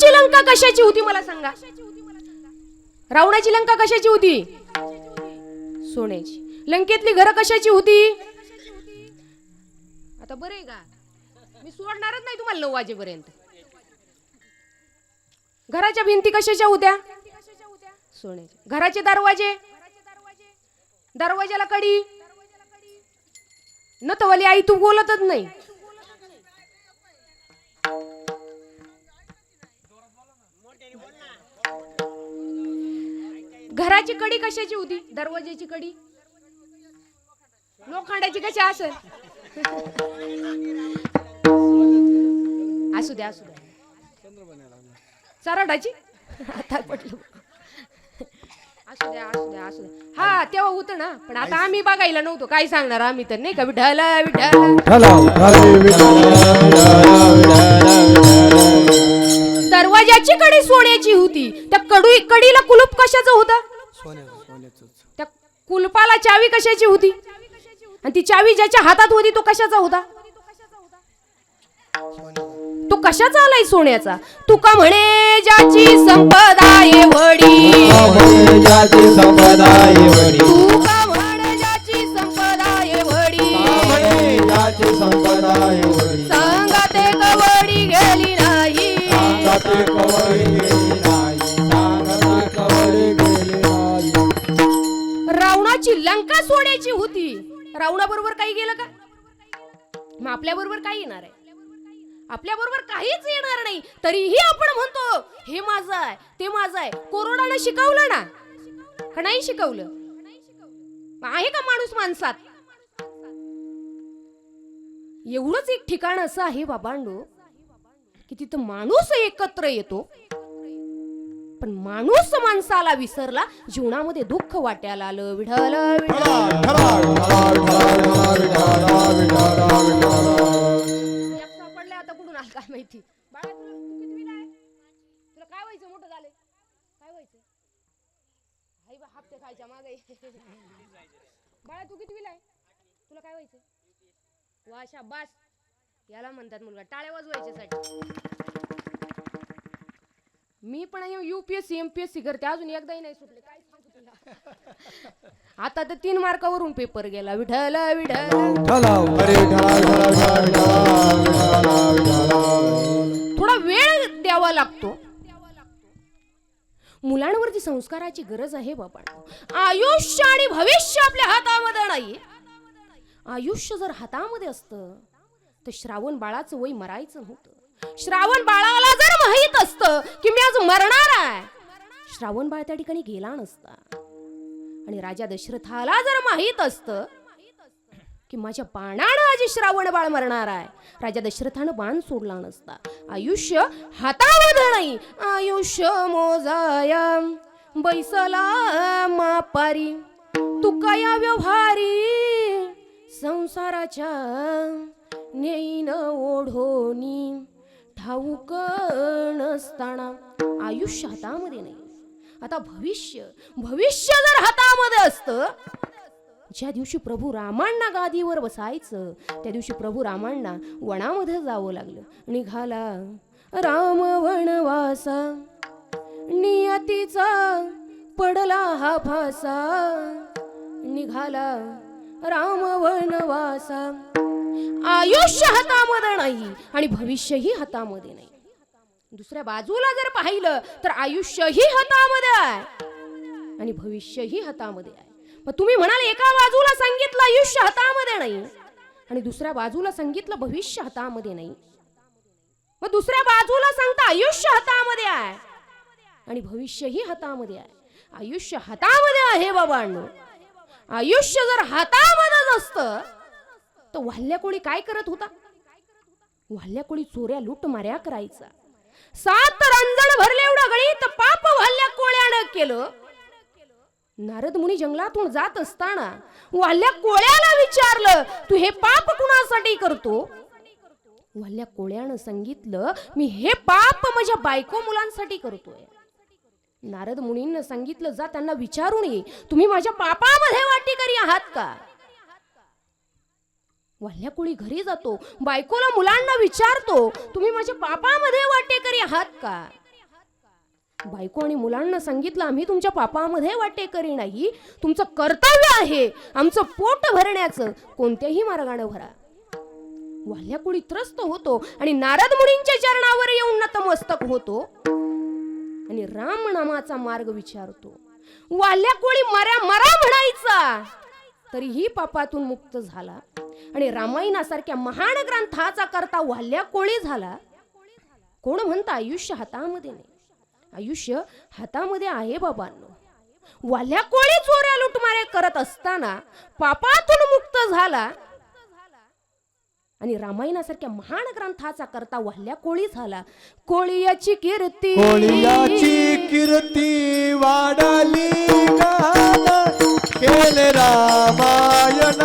रावणाची लंका कशाची होती मला सांगा? रावणाची लंका कशाची होती? सोन्याची. लंकेतली घरं कशाची होती? आता बरं आहे का? मी सोडणारच नाही तुम्हाला नऊ वाजेपर्यंत. घराच्या भिंती कशाच्या होत्या? सोन्याच्या. घराचे दरवाजे? दरवाजाला कडी? नतवाली आई तू बोलतच नाही. घराची कडी कशाची होती? दरवाजाची कडी? लोखंडाची कशी असेल? असू द्या असू द्या. चराडाची आता पटलं. असू द्या असू द्या असू द्या. हा तेव्हा होतं ना. पण आता आम्ही बघायला नव्हतो. काय सांगणार आम्ही तर नाही का? विठ्ठल विठ्ठल. दरवाजाची कडी सोन्याची होती. त्या कडू कडीला कुलूप कशाचं होतं? त्या कुलपाला चावी कशाची होती? आणि ती चावी ज्याच्या हातात होती तो कशाचा होता? तो कशाचा आलाय सोन्याचा? तुका म्हणे ज्याची संपदा वडी संपदाय वडी लंका सोन्याची होती. रावणाबरोबर काही गेलं का? मग आपल्या बरोबर काय येणार आहे? आपल्या बरोबर काहीच येणार नाही. तरीही आपण म्हणतो हे माझं आहे ते माझं आहे. कोरोनानं शिकवलं ना. का नाही शिकवलं? आहे का माणूस माणसात? एवढंच एक ठिकाण असं आहे बाबांडो की तिथं माणूस एकत्र येतो. पण माणूस माणसाला विसरला जीवनामध्ये दुःख वाट्याला आलं विढल सापडले आता कुठून आलं काय माहिती? बाळा तुला काय व्हायचं? मोठं झालं काय व्हायचं? आई बा हप्ते खायच्या मागे. बाळा तू कितवीला आहे? तुला काय व्हायचं? वा शाबास याला म्हणतात मुलगा टाळ्या वाजवायच्यासाठी. मी पण युपीएससी एमपीएससी करते. अजून एकदाही नाही सुटले. काय सांगू तुला. आता तर तीन मार्कावरून पेपर गेला. विठ्ठल हरे थोडा वेळ द्यावा लागतो. मुलांवरती संस्काराची गरज आहे बाबा. आयुष्य आणि भविष्य आपल्या हातामध्ये नाही आयुष्य जर हातामध्ये असतं तर श्रावण बाळाचं वय मरायचं नव्हतं. श्रावण बाळाला जर माहीत असतं की मी आज मरणार आहे. श्रावण बाळ त्या ठिकाणी गेला नसता. आणि राजा दशरथाला जर माहीत असतं की माझ्या बाणानं आज श्रावण बाळ मरणार आहे. राजा दशरथानं बाण सोडला नसता. आयुष्य हातामध्ये नाही. आयुष्य मोजाया. बैसला मापारी. तुका या व्यवहारी. संसाराच्या नेईन ओढोनी. ठाऊक नसताना आयुष्य हातामध्ये नाही. आता भविष्य भविष्य जर हातामध्ये असतं ज्या दिवशी प्रभू रामांना गादीवर बसायचं त्या दिवशी प्रभू रामांना वनामध्ये जावं लागलं. निघाला राम वनवासा नियतीचा पडला हा फासा निघाला राम वनवासा आयुष्य हातामध्ये नाही आणि भविष्यही हातामध्ये नाही. दुसऱ्या बाजूला जर पाहिलं तर आयुष्यही हातामध्ये आहे आणि भविष्यही हातामध्ये आहे. मग तुम्ही म्हणाल एका बाजूला सांगितलं आयुष्य हातामध्ये नाही आणि दुसऱ्या बाजूला सांगितलं भविष्य हातामध्ये नाही. मग दुसऱ्या बाजूला सांगता आयुष्य हातामध्ये आहे आणि भविष्यही हातामध्ये आहे. आयुष्य हातामध्ये आहे बाबांनो. आयुष्य जर हातामध्ये असतं तर वाल्ल्या कोळी काय करत होता? वाल्ल्या कोळी चोऱ्या लूट माऱ्या करायचा. सात रंजण भरले एवढं गणित पाप वाल्ल्या कोळ्यानं केलं. नारद मुनी जंगलातून जात असताना वाल्ल्या कोळ्याला विचारलं तू हे पाप कुणासाठी करतो? वाल्ल्या कोळ्यानं सांगितलं मी हे पाप माझ्या बायको मुलांसाठी करतोय. नारद मुनींना सांगितलं जा त्यांना विचारून ये. तुम्ही माझ्या पापामध्ये वाटेकरी आहात का? वाल्या कोळी घरी जातो. बायकोला मुलांना विचारतो तुम्ही माझ्या पापामध्ये वाटेकरी आहात का? बायको आणि मुलांना सांगितलं आम्ही तुमच्या पापामध्ये वाटेकरी नाही. तुमचं कर्तव्य आहे आमचं पोट भरण्याचं. कोणत्याही मार्गाने भरा. वाल्या कुळी त्रस्त होतो आणि नारद मुनींच्या चरणावर येऊन नतमस्तक होतो आणि राम नामाचा मार्ग विचारतो. वाल्या कोळी मरा मरा म्हणायचा. तरीही पापातून मुक्त झाला. आणि रामायणासारख्या महान ग्रंथाचा करता वाल्या कोळी झाला. कोण म्हणतं आयुष्य हातामध्ये नाही? आयुष्य हातामध्ये आहे बाबांनो. वाल्या कोळी चोऱ्या लुटमाऱ्या करत असताना पापातून मुक्त झाला. आणि रामायणासारख्या महान ग्रंथाचा करता वाल्या कोळी झाला. कोळीयाची कीर्ती. कोळीयाची कीर्ती वाढाली का? केले रामायण